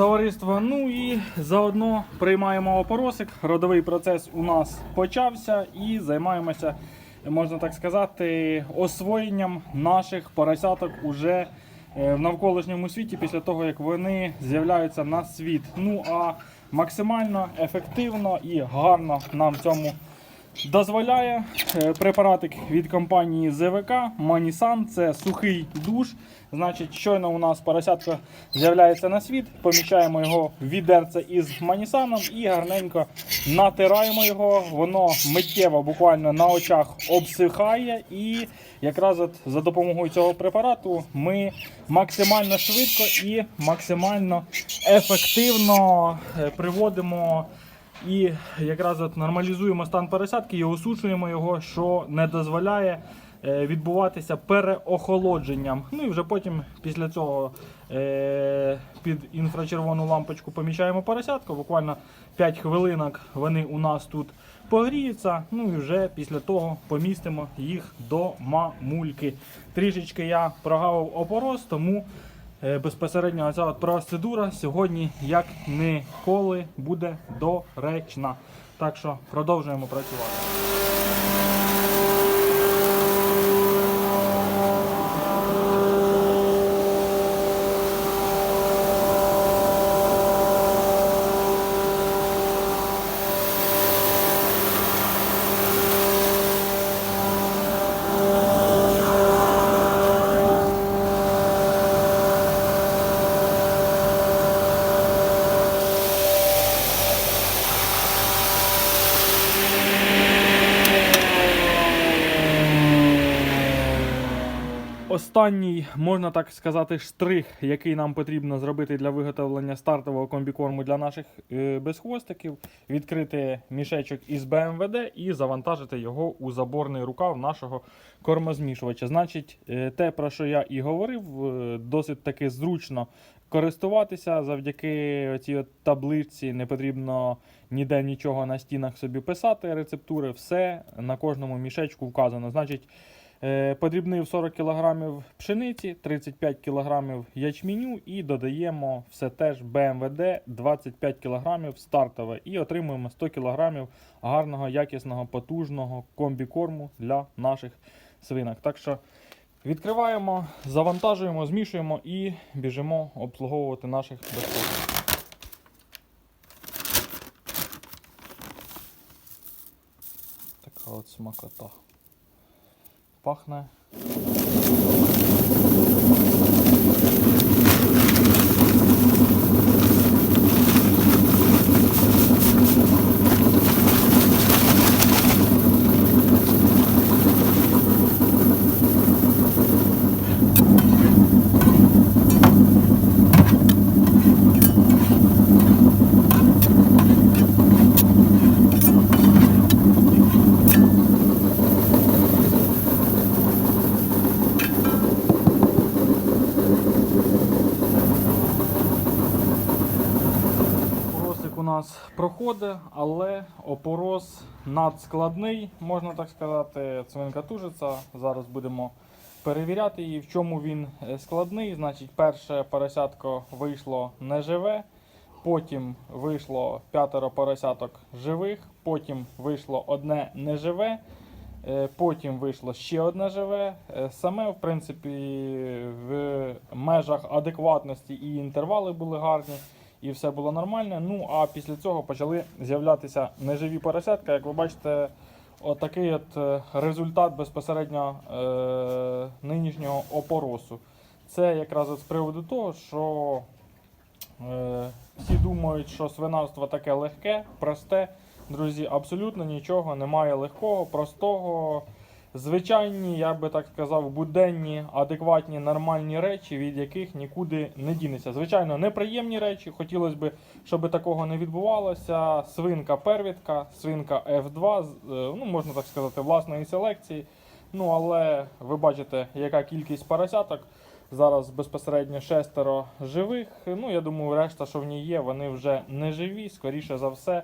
товариство. Ну і заодно приймаємо опоросик. Родовий процес у нас почався і займаємося, можна так сказати, освоєнням наших поросяток уже е, в навколишньому світі після того, як вони з'являються на світ. Ну а максимально ефективно і гарно нам цьому дозволяє е, препаратик від компанії ЗВК Манісан. Це сухий душ. Значить, щойно у нас поросятка з'являється на світ, поміщаємо його в відерце із манісаном і гарненько натираємо його. Воно миттєво, буквально на очах обсихає. І якраз от за допомогою цього препарату ми максимально швидко і максимально ефективно е, приводимо. І якраз от нормалізуємо стан пересадки і осушуємо його, що не дозволяє е, відбуватися переохолодженням. Ну і вже потім після цього е, під інфрачервону лампочку поміщаємо пересадку. Буквально 5 хвилинок вони у нас тут погріються. Ну і вже після того помістимо їх до мамульки. Трішечки я прогавив опорос, тому безпосередньо ця от процедура сьогодні як ніколи буде доречна. Так що продовжуємо працювати. Останній, можна так сказати, штрих, який нам потрібно зробити для виготовлення стартового комбікорму для наших е, безхвостиків, відкрити мішечок із БМВД і завантажити його у заборний рукав нашого кормозмішувача. Значить, е, те, про що я і говорив, е, досить таки зручно користуватися завдяки цій табличці. Не потрібно ніде нічого на стінах собі писати. Рецептури, все на кожному мішечку вказано. Значить. Е, Подрібнив 40 кг пшениці, 35 кг ячменю і додаємо все теж БМВД 25 кг стартове і отримуємо 100 кг гарного, якісного, потужного комбікорму для наших свинок. Так що відкриваємо, завантажуємо, змішуємо і біжимо обслуговувати наших безпокоїв. Така от смакота пахне. Опоросик у нас проходить, але опорос надскладний, можна так сказати. Цвинка тужиця. Зараз будемо перевіряти її, в чому він е, складний. Значить, перше поросятко вийшло неживе, потім вийшло п'ятеро поросяток живих, потім вийшло одне неживе. Е, Потім вийшло ще одне живе. Е, Саме, в принципі, в межах адекватності і інтервали були гарні, і все було нормально. Ну а після цього почали з'являтися неживі поросятка. Як ви бачите, отакий от е, результат безпосередньо е, нинішнього опоросу. Це якраз от з приводу того, що е, всі думають, що свинарство таке легке, просте. Друзі, абсолютно нічого немає легкого, простого. Звичайні, я би так сказав, буденні, адекватні, нормальні речі, від яких нікуди не дінеться. Звичайно, неприємні речі. Хотілося б, щоб такого не відбувалося. Свинка первітка, свинка F2, з, е, ну можна так сказати, власної селекції. Ну але ви бачите, яка кількість поросяток. Зараз безпосередньо шестеро живих. Ну я думаю, решта, що в ній є, вони вже не живі, скоріше за все.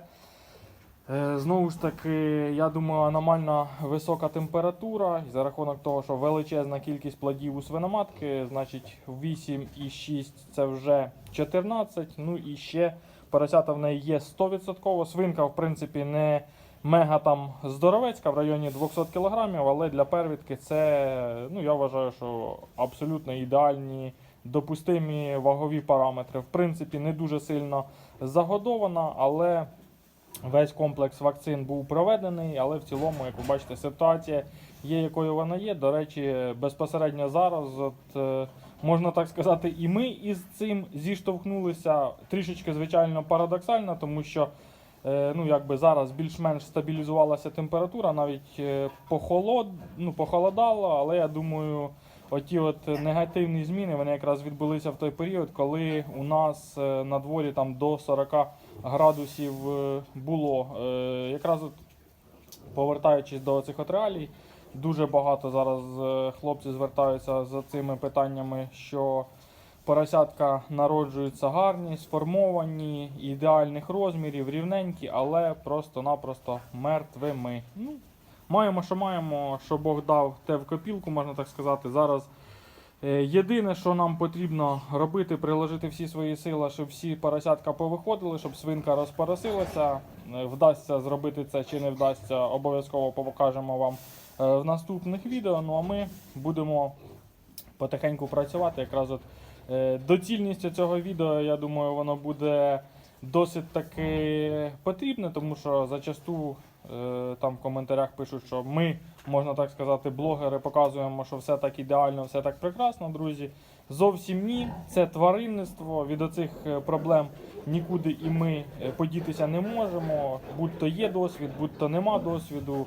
Е, Знову ж таки, я думаю, аномально висока температура. І за рахунок того, що величезна кількість плодів у свиноматки, значить 8,6 це вже 14. Ну і ще поросята в неї є 100%. Свинка, в принципі, не мега там здоровецька в районі 200 кг, але для первідки це, ну я вважаю, що абсолютно ідеальні допустимі вагові параметри. В принципі, не дуже сильно загодована, але весь комплекс вакцин був проведений. Але в цілому, як ви бачите, ситуація є, якою вона є. До речі, безпосередньо зараз, от, е, можна так сказати, і ми із цим зіштовхнулися трішечки, звичайно, парадоксально, тому що. Е, Ну, якби зараз більш-менш стабілізувалася температура, навіть е, похолод, ну, похолодало, але я думаю, оті от негативні зміни вони якраз відбулися в той період, коли у нас е, на дворі там до 40 градусів е, було. Е, Якраз от повертаючись до цих от реалій, дуже багато зараз хлопці звертаються з цими питаннями, що поросятка народжуються гарні, сформовані, ідеальних розмірів, рівненькі, але просто-напросто мертвими. Ну, маємо, що маємо, що Бог дав, те в копілку, можна так сказати. Зараз е, єдине, що нам потрібно робити, приложити всі свої сили, щоб всі поросятка повиходили, щоб свинка розпоросилася. Е, Вдасться зробити це чи не вдасться, обов'язково покажемо вам е, в наступних відео. Ну а ми будемо потихеньку працювати. Якраз от доцільністю цього відео, я думаю, воно буде досить таки потрібне, тому що зачасту там в коментарях пишуть, що ми, можна так сказати, блогери показуємо, що все так ідеально, все так прекрасно, друзі. Зовсім ні, це тваринництво. Від оцих е, проблем нікуди і ми е, подітися не можемо. Будь-то є досвід, будь-то нема досвіду.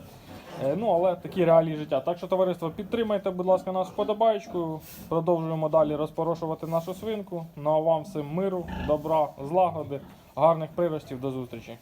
Е, Ну, але такі реалії життя. Так що, товариство, підтримайте, будь ласка, нас вподобаєчкою. Продовжуємо далі розпорошувати нашу свинку. Ну а вам всім миру, добра, злагоди, гарних приростів. До зустрічі.